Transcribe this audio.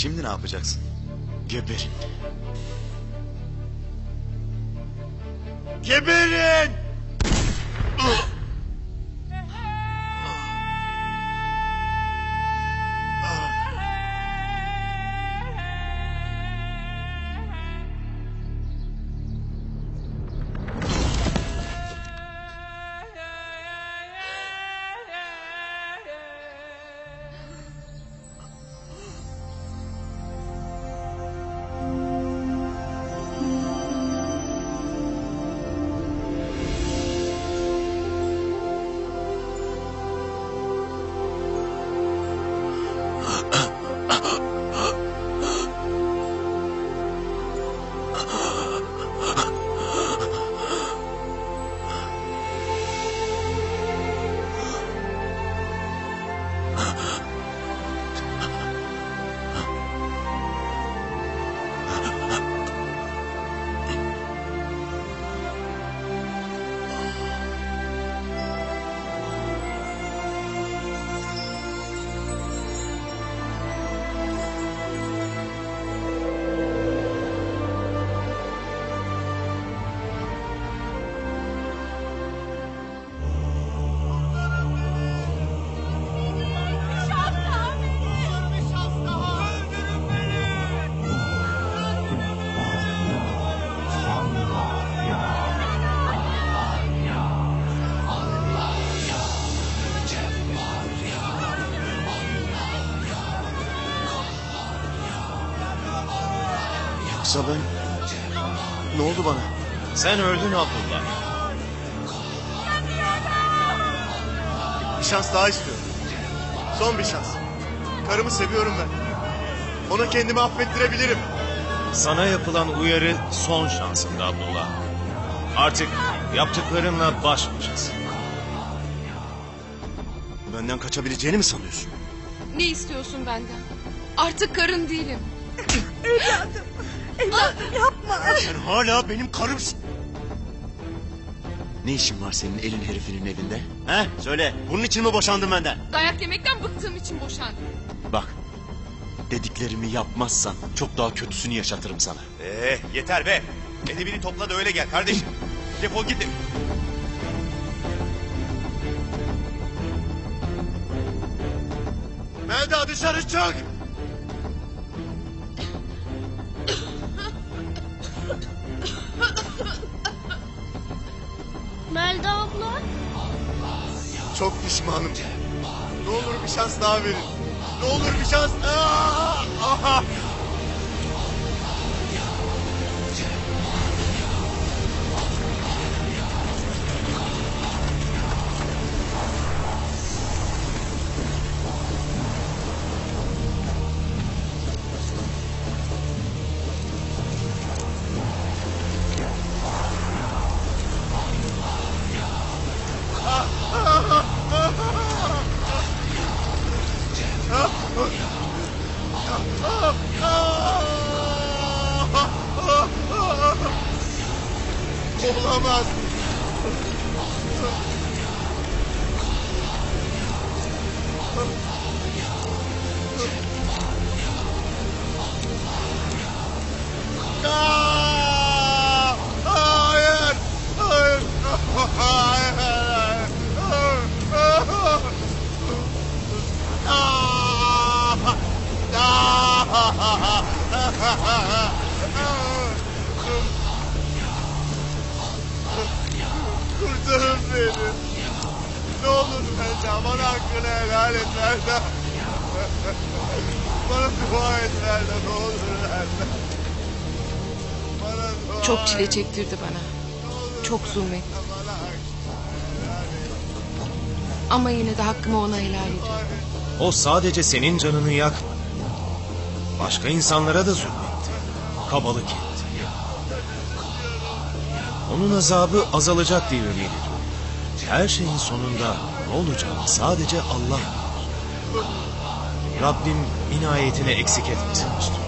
Şimdi ne yapacaksın? Geberin. Geberin! Yoksa ben... Ne oldu bana? Sen öldün Abdullah. Bir şans daha istiyorum. Son bir şans. Karımı seviyorum ben. Ona kendimi affettirebilirim. Sana yapılan uyarı son şansındı Abdullah. Artık yaptıklarınla baş başasın. Benden kaçabileceğini mi sanıyorsun? Ne istiyorsun benden? Artık karın değilim. Sen hala benim karımsın. Ne işin var senin elin herifinin evinde? He? Söyle. Bunun için mi boşandın benden? Dayak yemekten bıktığım için boşandım. Bak. Dediklerimi yapmazsan çok daha kötüsünü yaşatırım sana. Ee, yeter be. Edebini topla da öyle gel kardeşim. Defol git. Melda dışarı çık. Melda abla. Çok pişmanım. Ne olur bir şans daha verin. Ne olur bir şans. Aa! Aha! Olamaz. Beni. Ne olur Melda bana hakkını helal et Melda. Bana dua et Melda ne olur Melda. Bana dua Çok çile et. çektirdi bana. Çok zulmetti. Bana Ama yine de hakkımı ona helal ediyorum. O sadece senin canını yakmadı. Başka insanlara da zulmetti. Kabalık etti. Onun azabı azalacak diye ümit ediyorum. Her şeyin sonunda ne olacağını sadece Allah. Rabbim inayetini eksik etmesin üstüne.